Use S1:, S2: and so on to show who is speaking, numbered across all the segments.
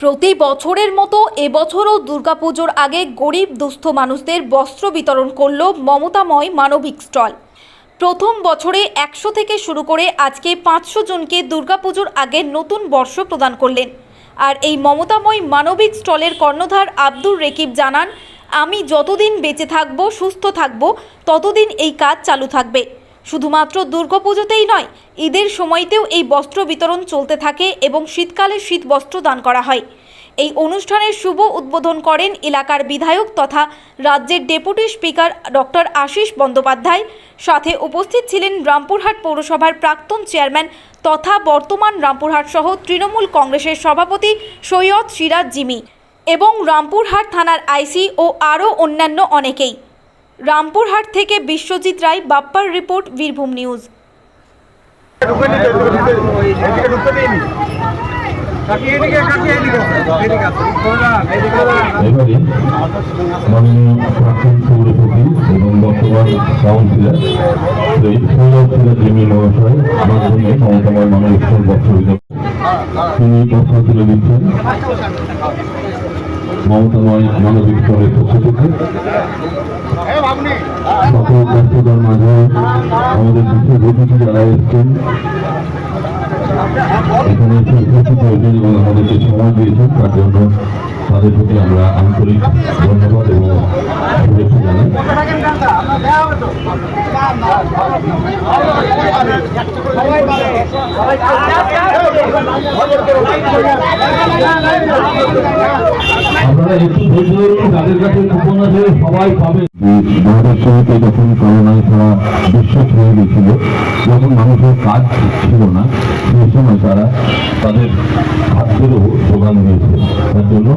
S1: প্রতি বছরের মতো এবছরও দুর্গাপুজোর আগে গরিব দুস্থ মানুষদের বস্ত্র বিতরণ করল মমতাময় মানবিক স্টল। প্রথম বছরে একশো থেকে শুরু করে আজকে পাঁচশো জনকে দুর্গাপুজোর আগে নতুন বর্ষ প্রদান করলেন। আর এই মমতাময় মানবিক স্টলের কর্ণধার আব্দুর রেকিব জানান, আমি যতদিন বেঁচে থাকব, সুস্থ থাকব, ততদিন এই কাজ চালু থাকবে। শুধুমাত্র দুর্গাপুজোতেই নয়, ঈদের সময়তেও এই বস্ত্র বিতরণ চলতে থাকে এবং শীতকালে শীত বস্ত্র দান করা হয়। এই অনুষ্ঠানের শুভ উদ্বোধন করেন এলাকার বিধায়ক তথা রাজ্যের deputy speaker doctor Ashis Bandyopadhyay. সাথে উপস্থিত ছিলেন রামপুরহাট পৌরসভার প্রাক্তন চেয়ারম্যান তথা বর্তমান রামপুরহাট সহ তৃণমূল কংগ্রেসের সভাপতি সৈয়দ সিরাজ জিমি এবং রামপুরহাট থানার আইসি ও আরও অন্যান্য অনেকেই। রামপুরহাট থেকে বিশ্বজিৎ রায় বাপ্পার রিপোর্ট বীরভূম নিউজ।
S2: মমতাময় মানবিক সকল ব্যস্ততার মাঝে আমাদের বিশেষ অতিথি যারা এসছেন, এখানে আমাদেরকে সময় দিয়েছেন, তার জন্য তাদের প্রতি আমরা আন্তরিক ধন্যবাদ এবং শুভেচ্ছা জানাই। আপনারা একটু ধৈর্য যাদের কাছে কুপন সবাই পাবে। সহিত যখন করোনায় তারা বিশ্ব ছড়িয়ে গেছিল। যখন মানুষের কাজ ছিল না, সেই সময় তারা তাদের খাদ্যেরও যোগান দিয়েছে। তার জন্য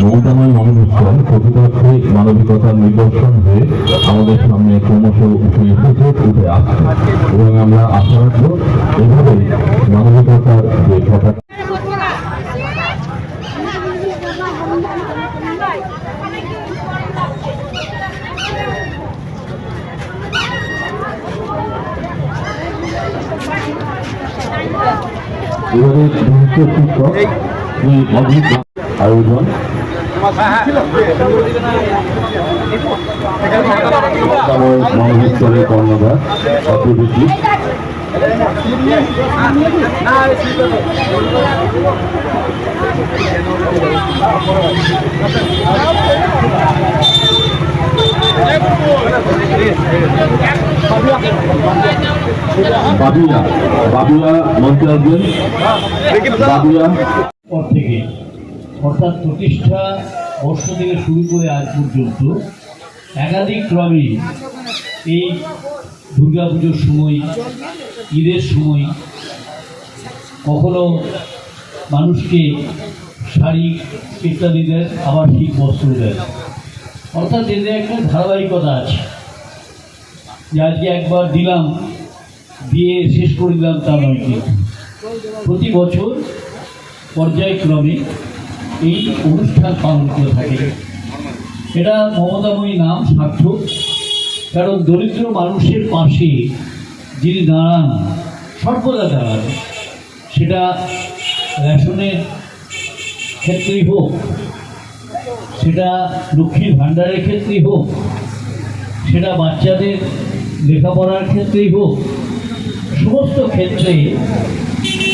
S2: মমতাময় মনোবিশ্বাস প্রকৃতার্থে মানবিকতার নিদর্শন হয়ে আমাদের সামনে ক্রমশ উঠে এসেছে, উঠে আসছে। এবং আমরা আশা রাখব এভাবে মানবিকতার যে কথা এবারে বিশিষ্ট শিক্ষক অদ্ভুত আয়োজন মমতাময় মানবিক স্তরের কর্ণধার অগ্রগতি বাবিয়া বাবিয়া মঞ্চে আসবেন। বাবিয়া
S3: পর থেকে অর্থাৎ প্রতিষ্ঠা বর্ষ থেকে শুরু করে আজ পর্যন্ত একাধিক ক্রমে এই দুর্গাপুজোর সময় ঈদের সময় কখনো মানুষকে শাড়ি ইত্যাদি দেন আবার ঠিক বস্ত্র দেন অর্থাৎ এদের একটা ধারাবাহিকতা আছে। যে আজকে একবার দিলাম, দিয়ে শেষ করে দিলাম তা নয় প্রতি বছর পর্যায়ক্রমে এই অনুষ্ঠান পালন করে থাকে। এটা মমতাময়ী নাম সার্থক, কারণ দরিদ্র মানুষের পাশে যিনি দাঁড়ান, সর্বদা দাঁড়ান, সেটা রেশনের ক্ষেত্রেই হোক সেটা লক্ষ্মীর ভাণ্ডারের ক্ষেত্রেই হোক, সেটা বাচ্চাদের লেখাপড়ার ক্ষেত্রেই হোক, সমস্ত ক্ষেত্রে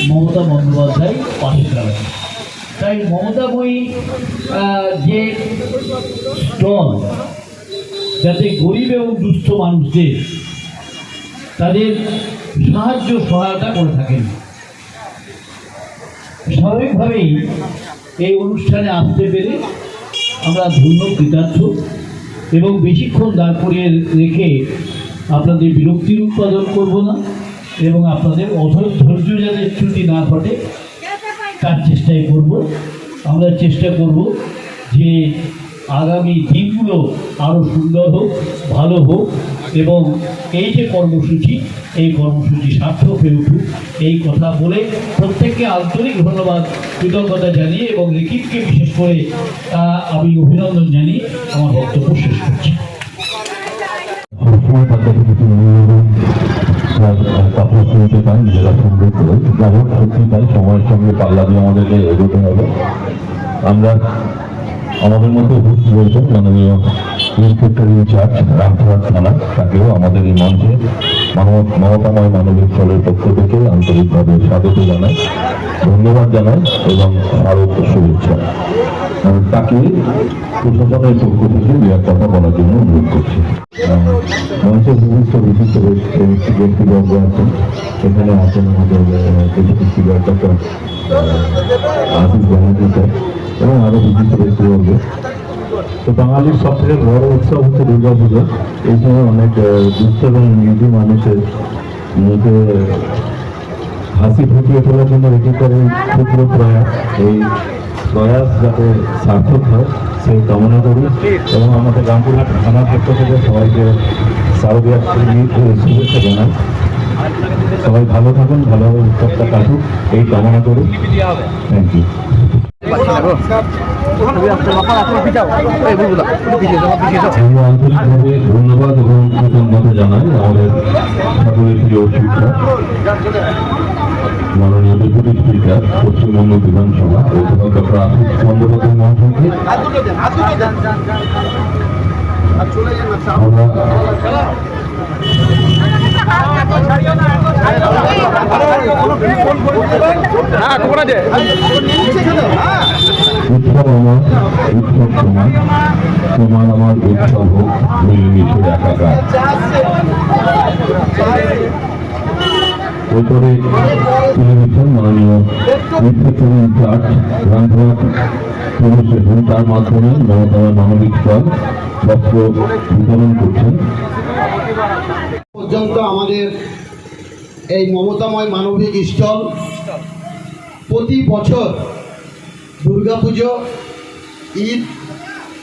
S3: মমতা বন্দ্যোপাধ্যায় পাশে দাঁড়ায়। তাই মমতাময়ী যে স্টল, যাতে গরিব এবং দুস্থ মানুষদের তাদের সাহায্য সহায়তা করে থাকেন। স্বাভাবিকভাবেই এই অনুষ্ঠানে আসতে পেরে আমরা ধন্য কৃতার্থ এবং বেশিক্ষণ দাঁড় করিয়ে রেখে আপনাদের বিরক্তির উৎপাদন করব না এবং আপনাদের অধৈর্য ধৈর্য যাতে ত্রুটি না ঘটে, তার চেষ্টাই করব। আমরা চেষ্টা করব যে আগামী দিনগুলো আরও সুন্দর হোক, ভালো হোক এবং এই যে কর্মসূচি, এই কর্মসূচি সার্থক হয়ে উঠুক। এই কথা বলে প্রত্যেককে আন্তরিক ধন্যবাদ, কৃতজ্ঞতা জানিয়ে এবং রিকিবকে বিশেষ করে আমি অভিনন্দন জানিয়ে আমার বক্তব্য শেষ করছি।
S2: সময়ের সঙ্গে পাল্লা দিয়ে আমাদেরকে এগোতে হবে। আমরা আমাদের মতো উপস্থিত রয়েছেন মাননীয় ইন্সপেক্টর ইনচার্জ রামপুরহাট থানা তাকেও আমাদের এই মঞ্চে মমতাময় মানবিক স্থলের পক্ষ থেকে আন্তরিকভাবে স্বাগত জানাই ধন্যবাদ জানাই এবং স্মারক শুভেচ্ছা। তাকে প্রশাসনের পক্ষ থেকে দু এক কথা বলার জন্য অনুরোধ করছি। আহ, মঞ্চের বিশিষ্ট বিশিষ্ট ব্যক্তি- ব্যক্তিবর্গ আছেন এখানে আছেন আমাদের deputy speaker doctor Ashis Banerjee sir এবং আরও বিশিষ্ট ব্যক্তিবর্গ তো বাঙালির সব থেকে বড় উৎসব হচ্ছে দুর্গা পুজো এই সময় অনেক দুস্থ এবং নিধি মানুষের মুখে হাসি ফুটিয়ে তোলার জন্য এখানকার এই ক্ষুদ্র প্রয়াস। এই প্রয়াস যাতে সার্থক হয় সেই কামনা করি। এবং আমাদের রামপুরহাট থানার পক্ষ থেকে সবাইকে শারদীয় শুভেচ্ছা জানাই। সবাই ভালো থাকুন, ভালোভাবে উৎসবটা কাটুক, এই কামনা করি। থ্যাংক ইউ আন্তরিকভাবে ধন্যবাদ এবং কৃতজ্ঞতা জানাই আমাদের সকলের প্রিয় শিক্ষক মাননীয় ডেপুটি স্পিকার পশ্চিমবঙ্গ বিধানসভা অধ্যাপক ডক্টর আশিস বন্দ্যোপাধ্যায় মহাশয়কে
S4: তোমরা যে
S2: আমার উৎসব তোমার উৎসব হোক মিলেমিশে একাকার মাননীয় ইনচার্জ রামপুরহাট পুলিশ তার মাধ্যমে মমতাময় মানবিক স্তর বস্ত্র বিতরণ করছেন
S5: পর্যন্ত আমাদের এই মমতাময় মানবিক স্টল প্রতি বছর দুর্গাপুজো, ঈদ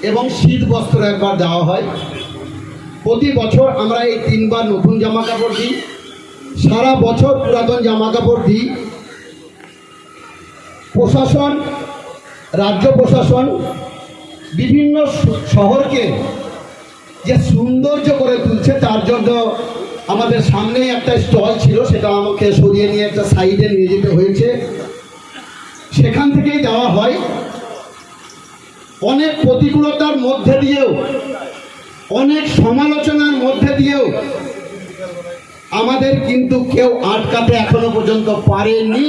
S5: এবং শীত বস্ত্র একবার দেওয়া হয়। প্রতি বছর আমরা এই তিনবার নতুন জামা কাপড় দিই। সারা বছর পুরাতন জামা কাপড় দিই। প্রশাসন, রাজ্য প্রশাসন বিভিন্ন শহরকে যে সৌন্দর্য করে তুলছে, তার জন্য আমাদের সামনেই একটা স্টল ছিল, সেটা আমাকে সরিয়ে নিয়ে একটা সাইডে নিয়ে যেতে হয়েছে। সেখান থেকেই দেওয়া হয়। অনেক প্রতিকূলতার মধ্যে দিয়েও, অনেক সমালোচনার মধ্যে দিয়েও আমাদের কিন্তু কেউ আটকাতে এখনও পর্যন্ত পারেনি।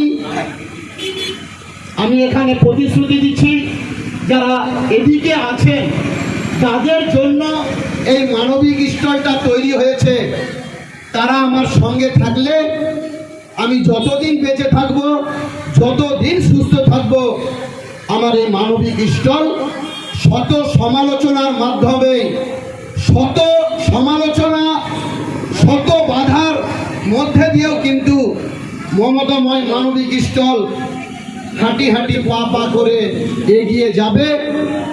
S5: আমি এখানে প্রতিশ্রুতি দিচ্ছি, যারা এদিকে আছেন, তাদের জন্য এই মানবিক স্টলটা তৈরি হয়েছে। তারা আমার সঙ্গে থাকলে আমি যতদিন বেঁচে থাকব যতদিন সুস্থ থাকব? আমার এই মানবিক স্টল শত সমালোচনার মাধ্যমে, শত সমালোচনা, শত বাধার মধ্যে দিয়েও কিন্তু মমতাময় মানবিক স্টল হাঁটি হাঁটি পা পা করে এগিয়ে যাবে।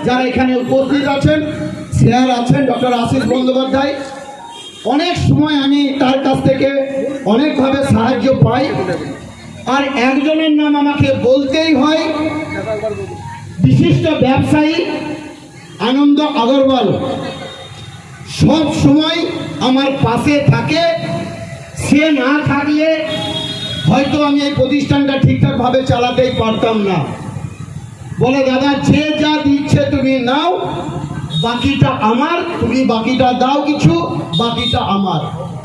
S5: যারা এখানে উপস্থিত আছেন, স্যার আছেন, ডক্টর আশিস বন্দ্যোপাধ্যায়, অনেক সময় আমি তার কাছ থেকে অনেকভাবে সাহায্য পাই। আর একজনের নাম আমাকে বলতেই হয়, বিশিষ্ট ব্যবসায়ী আনন্দ আগরওয়াল। সব সময় আমার পাশে থাকে, সে না থাকলে হয়তো আমি এই প্রতিষ্ঠানটা ঠিকঠাকভাবে চালাতেই পারতাম না। বলে, দাদা, যে যা দিচ্ছে তুমি নাও, বাকিটা আমার, তুমি বাকিটা দাও কিছু, বাকিটা আমার।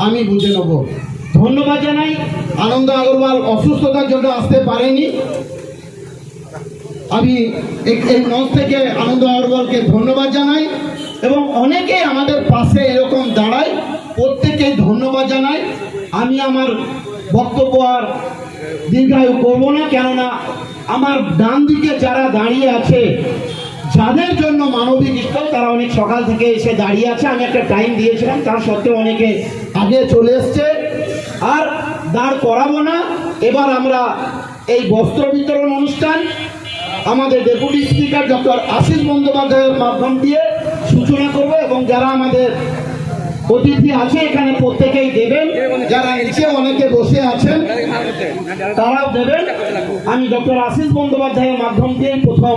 S5: আমি বুঝে নেব। ধন্যবাদ জানাই। আনন্দ আগরওয়াল অসুস্থতার জন্য আসতে পারেনি। আমি এই- মঞ্চ থেকে আনন্দ আগরওয়ালকে ধন্যবাদ জানাই এবং অনেকে আমাদের পাশে এরকম দাঁড়ায় প্রত্যেকে ধন্যবাদ জানাই। আমি আমার বক্তব্য আর দীর্ঘায়ু করব না, কেননা আমার ডান দিকে যারা দাঁড়িয়ে আছে, যাদের জন্য মানবিক স্থল, তারা অনেক সকাল থেকে এসে দাঁড়িয়ে আছে। আমি একটা টাইম দিয়েছিলাম, তার সত্ত্বেও অনেকে আগে চলে এসছে। আর দাঁড় করাবো না। এবার আমরা এই বস্ত্র বিতরণ অনুষ্ঠান আমাদের ডেপুটি স্পিকার ডক্টর আশিস বন্দ্যোপাধ্যায়ের মাধ্যম দিয়ে সূচনা করব এবং যারা আমাদের অতিথি আছে, এখানে প্রত্যেকেই দেবেন। যারা নিচে অনেকে বসে আছেন, তারাও দেবেন। আমি ডক্টর আশিস বন্দ্যোপাধ্যায়ের মাধ্যম দিয়ে প্রথম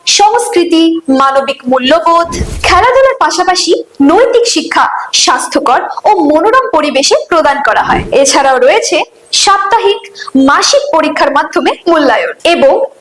S6: সংস্কৃতি, মানবিক মূল্যবোধ, খেলাধুলার পাশাপাশি নৈতিক শিক্ষা স্বাস্থ্যকর ও মনোরম পরিবেশে প্রদান করা হয়। এছাড়াও রয়েছে সাপ্তাহিক মাসিক পরীক্ষার মাধ্যমে মূল্যায়ন এবং